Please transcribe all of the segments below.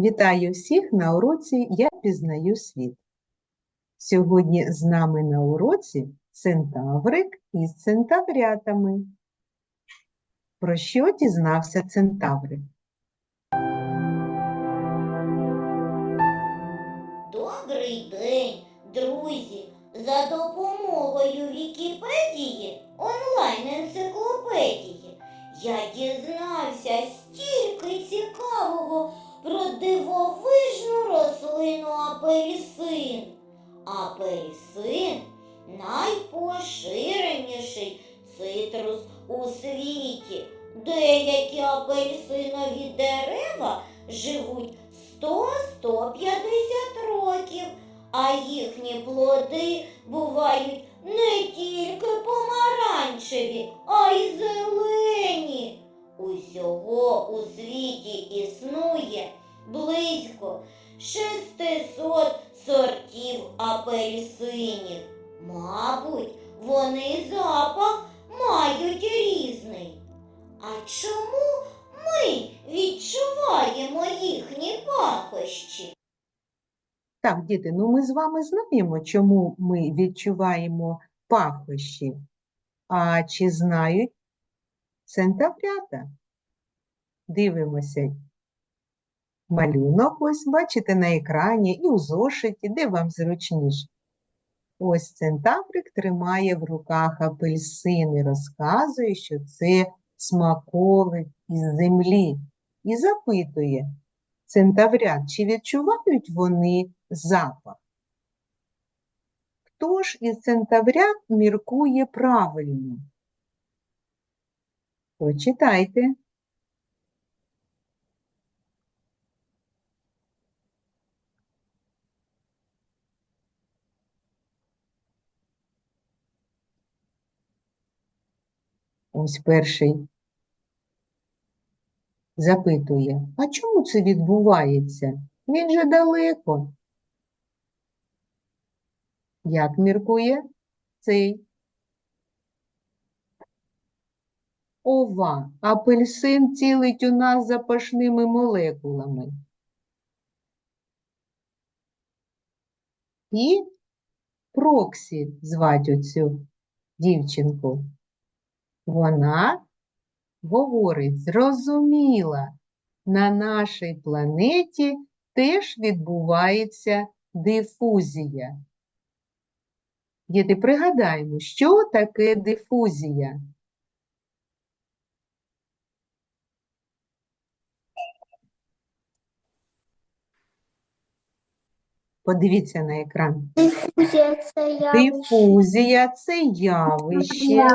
Вітаю всіх на уроці Я пізнаю світ. Сьогодні з нами на уроці центаврик із центаврятами. Про що дізнався центаврик? Добрий день, друзі! За допомогою Вікіпедії, онлайн-енциклопедії, я дізнався стільки цікавого про дивовижну рослину апельсин. Апельсин найпоширеніший цитрус у світі. Деякі апельсинові дерева живуть 100-150 років, а їхні плоди бувають Так, діти, ну ми з вами знаємо, чому ми відчуваємо пахощі. А чи знають центаврята? Дивимося. Малюнок ось бачите на екрані і у зошиті, де вам зручніше. Ось центаврик тримає в руках апельсин і розказує, що це смаколик із землі. І запитує центаврят, чи відчувають вони запах? Хто ж із центаврят міркує правильно? Прочитайте. Ось перший запитує, а чому це відбувається? Він же далеко. Як міркує цей? Ова, апельсин цілить у нас запашними молекулами. І Проксі звать оцю дівчинку. Вона говорить, зрозуміла, на нашій планеті теж відбувається дифузія. Діти, пригадаємо, що таке дифузія? Подивіться на екран. Дифузія це явище. Дифузія – це явище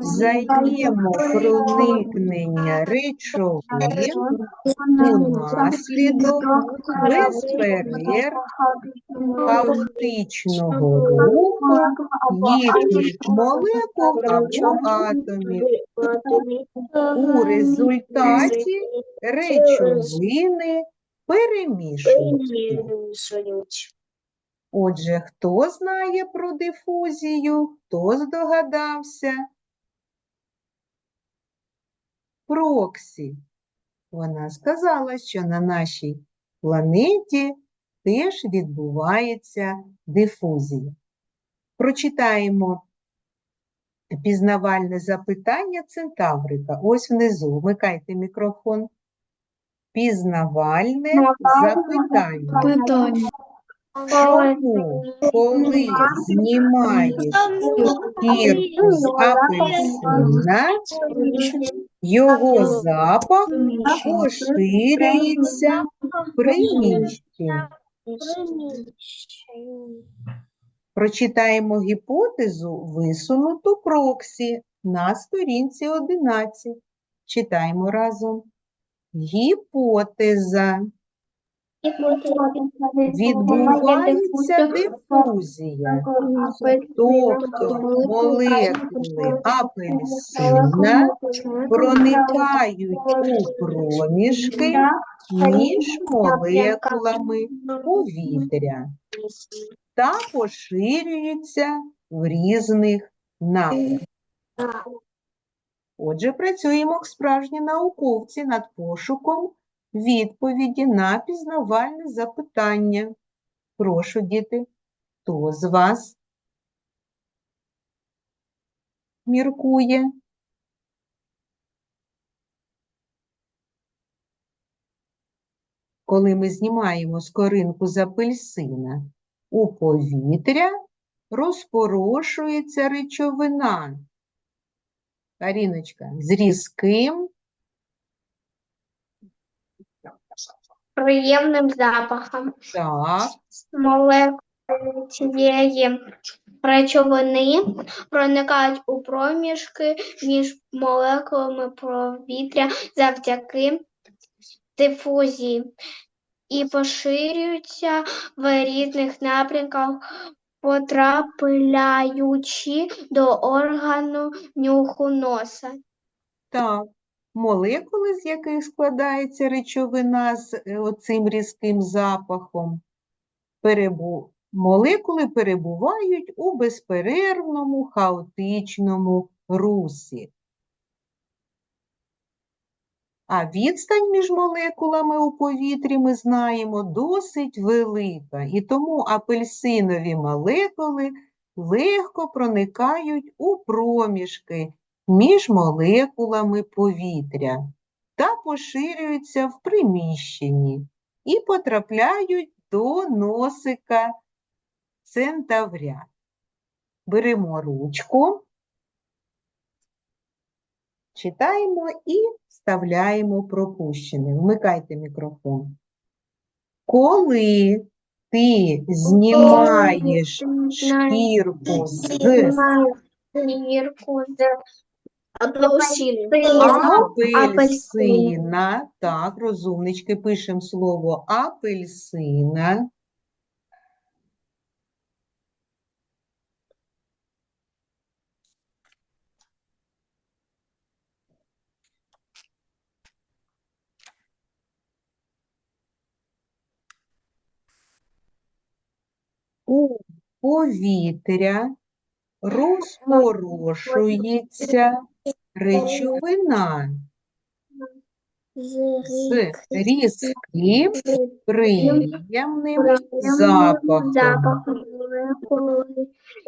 взаємопроникнення речовин унаслідок безперерв хаотичного руху їхніх молекул або атомів. У результаті речовини перемішуються. Отже, хто знає про дифузію, хто здогадався? Проксі. Вона сказала, що на нашій планеті теж відбувається дифузія. Прочитаємо пізнавальне запитання центаврика. Ось внизу. Вмикайте мікрофон. Пізнавальне запитання. Питання. Чому, коли знімаєш шкірку з апельсина, його запах поширюється в приміщенні? Прочитаємо гіпотезу, висунуту проксі на сторінці 11. Читаємо разом. Гіпотеза. Відбувається дифузія, тобто молекули апельсина проникають у проміжки між молекулами повітря та поширюються в різних напрямках. Отже, працюємо як справжні науковці над пошуком відповіді на пізнавальне запитання. Прошу, діти, хто з вас міркує? Коли ми знімаємо скоринку з апельсина, у повітря розпорошується речовина. Каріночка, з різким Приємним запахом. так, Молекули цієї речовини проникають у проміжки між молекулами повітря завдяки дифузії і поширюються в різних напрямках, потрапляючи до органу нюху носа. так. Молекули, з яких складається речовина з е, оцим різким запахом, перебу... молекули перебувають у безперервному хаотичному русі. А відстань між молекулами у повітрі, ми знаємо, досить велика, і тому апельсинові молекули легко проникають у проміжки між молекулами повітря та поширюються в приміщенні і потрапляють до носика центавря. Беремо ручку, читаємо і вставляємо пропущене. Вмикайте мікрофон. Коли ти знімаєш шкірку з Гірку з апельсину. апельсина, так, розумнички, пишемо слово апельсина. У повітря розпорошується речовина з різким приємним запахом.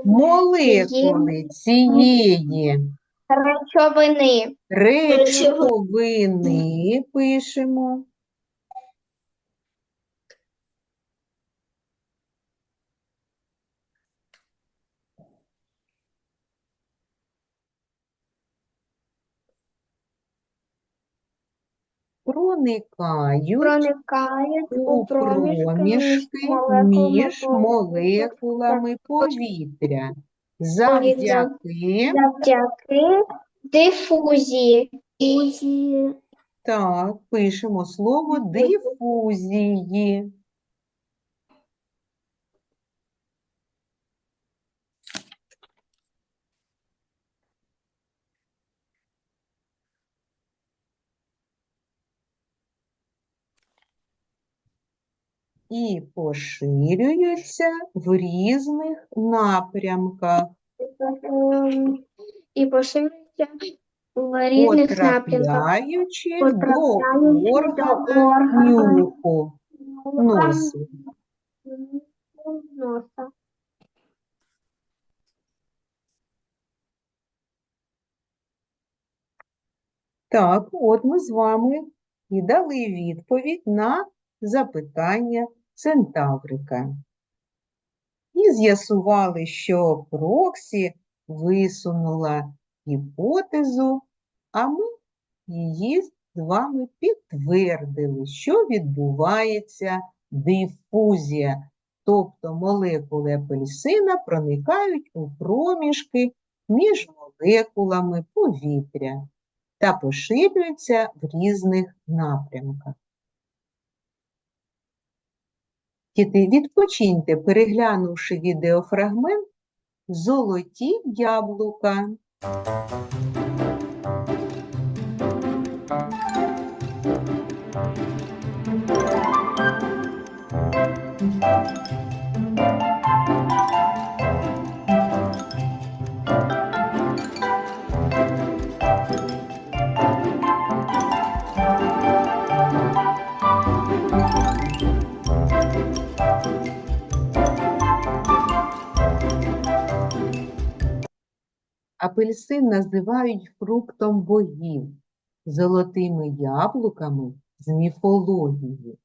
Молекули цієї речовини. речовини пишемо. Проникають проникають у проміжки між молекулами повітря. Завдяки, завдяки дифузії. так, пишемо слово дифузії. І поширюються в різних напрямках. І поширюється в різних напрямках. потрапляючи до органу нюху носу. Носа. Так, от ми з вами і дали відповідь на запитання центаврика. І з'ясували, що Проксі висунула гіпотезу, а ми її з вами підтвердили, що відбувається дифузія, тобто молекули апельсина проникають у проміжки між молекулами повітря та поширюються в різних напрямках. Діти, відпочиньте, переглянувши відеофрагмент «Золоті яблука». Апельсин називають фруктом богів, золотими яблуками з міфології.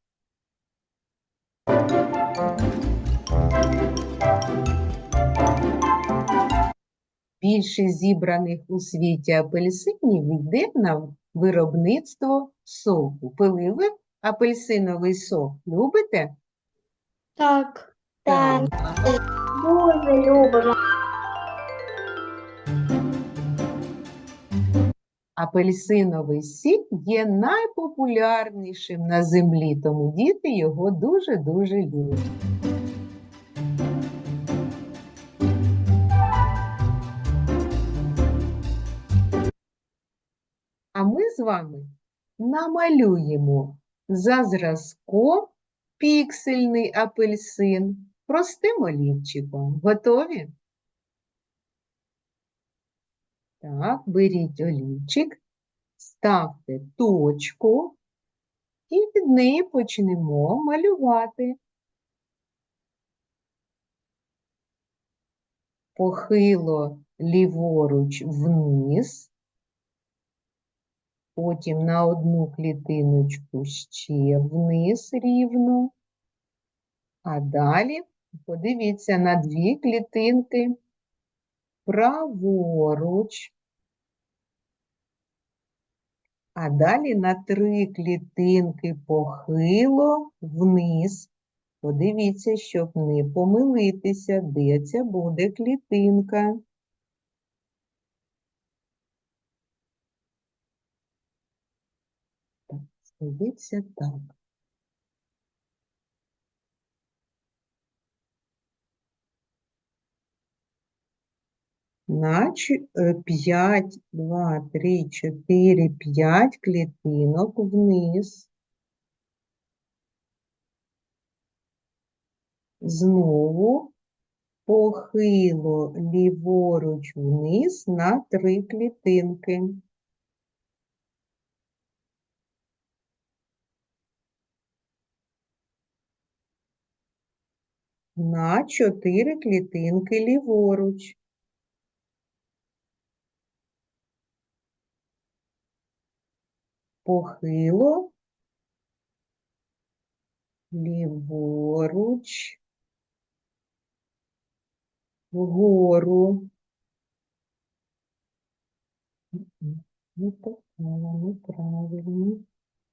Більшість зібраних у світі апельсинів йде на виробництво соку. Пили ви апельсиновий сок? Любите? Так. Так. Дуже любимо. Апельсиновий сік є найпопулярнішим на землі, тому діти його дуже-дуже люблять. А ми з вами намалюємо за зразком піксельний апельсин простим олівчиком. Готові? Так, беріть олівчик, ставте точку і від неї почнемо малювати. Похило ліворуч вниз, потім на одну клітиночку ще вниз рівно, а далі подивіться на дві клітинки праворуч, а далі на три клітинки похило вниз. Подивіться, щоб не помилитися, де ця буде клітинка. Так, здається, так. На 5, 2, 3, 4, 5 клітинок вниз. Знову похило ліворуч вниз на 3 клітинки. На 4 клітинки ліворуч. Похило, ліворуч, вгору. М-м, Не попала, неправильно.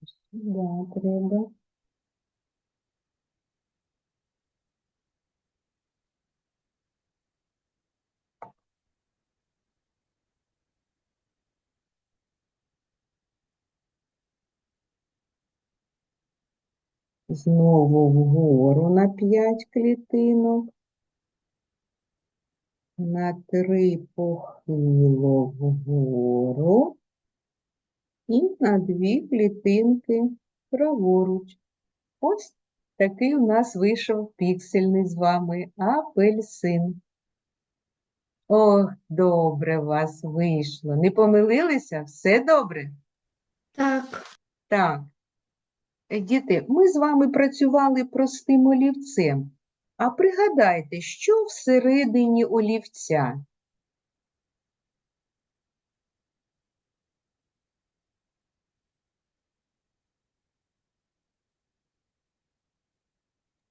Сюди треба. Знову вгору на 5 клітинок. На 3 похило вгору. І на 2 клітинки праворуч. Ось такий у нас вийшов піксельний з вами апельсин. Ох, добре у вас вийшло. Не помилилися? Все добре? Так. Так. Е, Діти, ми з вами працювали простим олівцем. А пригадайте, що всередині олівця?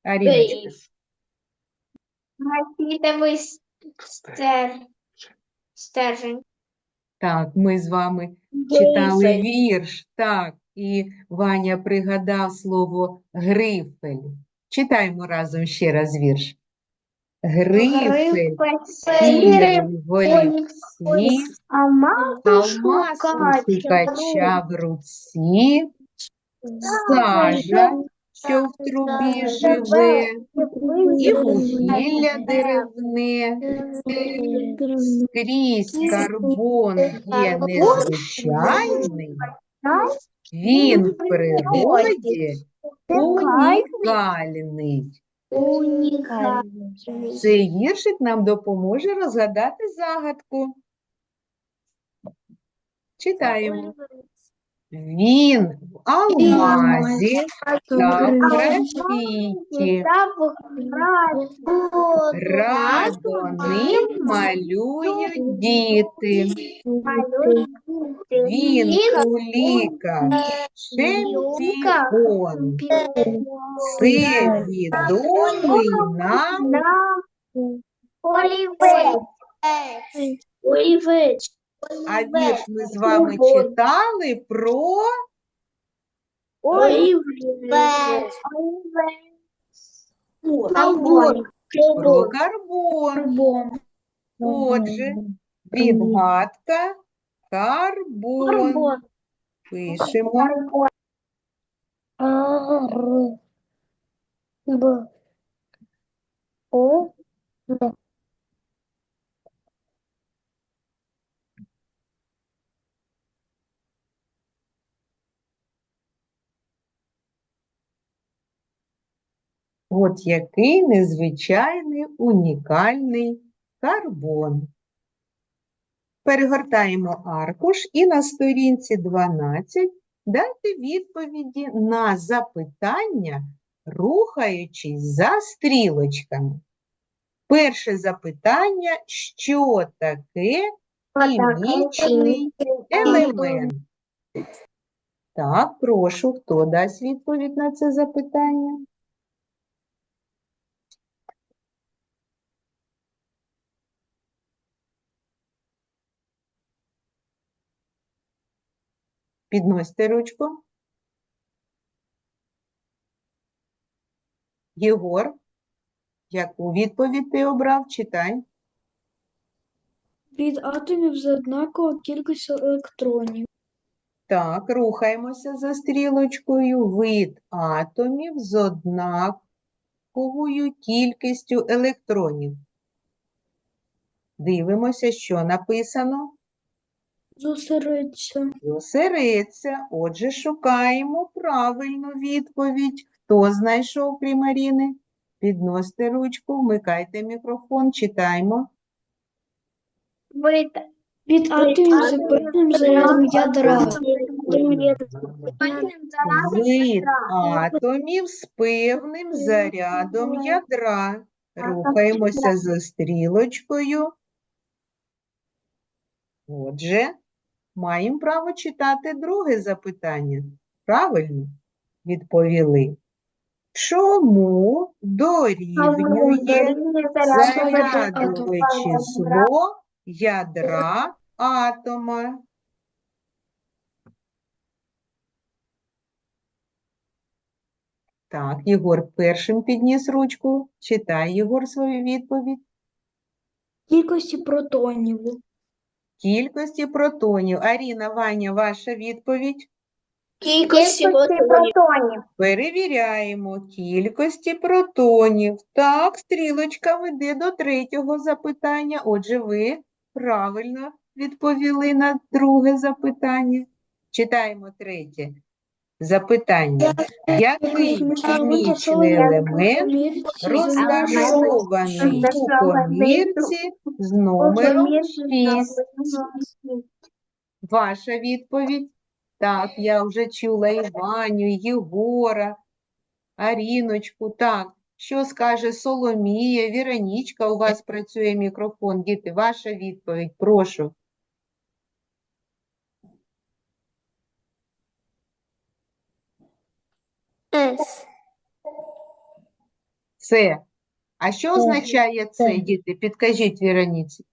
Аріночка, Графітовий стер... стержень. так, ми з вами читали вірш, так, і Ваня пригадав слово грифель. Читаємо разом ще раз вірш. Грифель сіяв в олівці, Алмаз у в руці, сажа, що в трубі живе, і вугілля деревне, скрізь карбон є незвичайний, він в природі унікальний. Цей віршик нам допоможе розгадати загадку. Читаємо. Він в алмазі та в алмазі графіті. Радо ним малюють діти. Він куліка, чемпіон. Це відомий нам Олівець. А вірш ми з вами читали про Олівець. про Карбон. карбон. Отже, відгадка карбон. Карбон. Пишемо. О. От який незвичайний унікальний карбон. Перегортаємо аркуш і на сторінці 12 дайте відповіді на запитання, рухаючись за стрілочками. Перше запитання, що таке хімічний елемент? Так, прошу, хто дасть відповідь на це запитання? Підносьте ручку. Єгор, яку відповідь ти обрав? Читай. Від атомів з однаковою кількістю електронів. Так, рухаємося за стрілочкою. Вид атомів з однаковою кількістю електронів. Дивимося, що написано. Зосередься. Зосередься. Отже, шукаємо правильну відповідь. Хто знайшов, крім Аріни? Підносьте ручку, вмикайте мікрофон, читаємо. Вид. Від атомів з певним зарядом ядра. Вид атомів з певним зарядом ядра. Рухаємося за стрілочкою. Отже, маємо право читати друге запитання. Правильно відповіли. Чому дорівнює зарядове число ядра атома? Так, Єгор першим підніс ручку. Читай, Єгор, свою відповідь. Кількості протонів. Кількості протонів. Аріна, Ваня, ваша відповідь. Кількості протонів. Перевіряємо кількості протонів. Так, стрілочка веде до третього запитання. Отже, ви правильно відповіли на друге запитання. Читаємо третє запитання. Який хімічний елемент розташований у комірці з номером 6? Ваша відповідь? Так, я вже чула і Ваню, і Єгора, Аріночку. Так, що скаже Соломія, Віронічка, у вас працює мікрофон. Діти, ваша відповідь, прошу. С. Це. А що означає це, діти? Підкажіть Віроніці.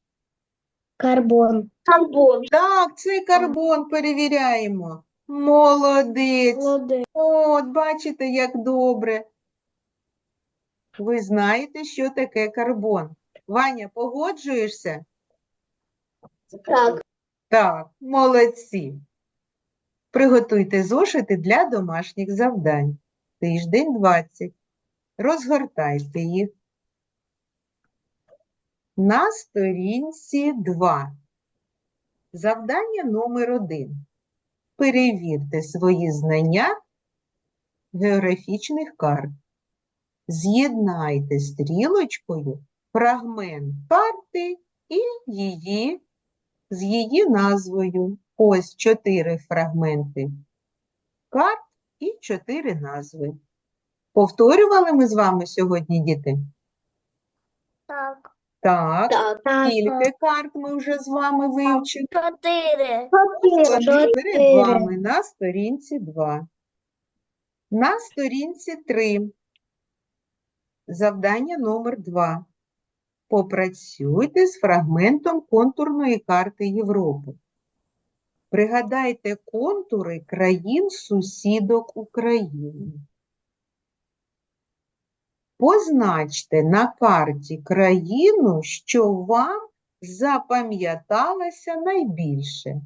Карбон. Карбон. Так, це карбон, перевіряємо. Молодець. Молодець. От, бачите, як добре. Ви знаєте, що таке карбон. Ваня, погоджуєшся? Так. Так, молодці. Приготуйте зошити для домашніх завдань. Тиждень 20. Розгортайте їх. На сторінці 2. Завдання номер 1. Перевірте свої знання географічних карт. З'єднайте стрілочкою фрагмент карти і її з її назвою. Ось чотири фрагменти карт і чотири назви. Повторювали ми з вами сьогодні, діти? Так. Так. Так. Скільки карт ми вже з вами вивчили? Чотири. Вони перед вами на сторінці 2. На сторінці 3. Завдання номер 2. Попрацюйте з фрагментом контурної карти Європи. Пригадайте контури країн сусідок України. Позначте на карті країну, що вам запам'яталася найбільше.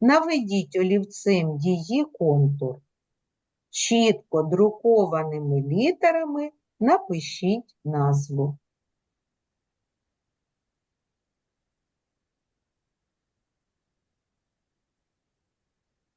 Наведіть олівцем її контур. Чітко друкованими літерами напишіть назву.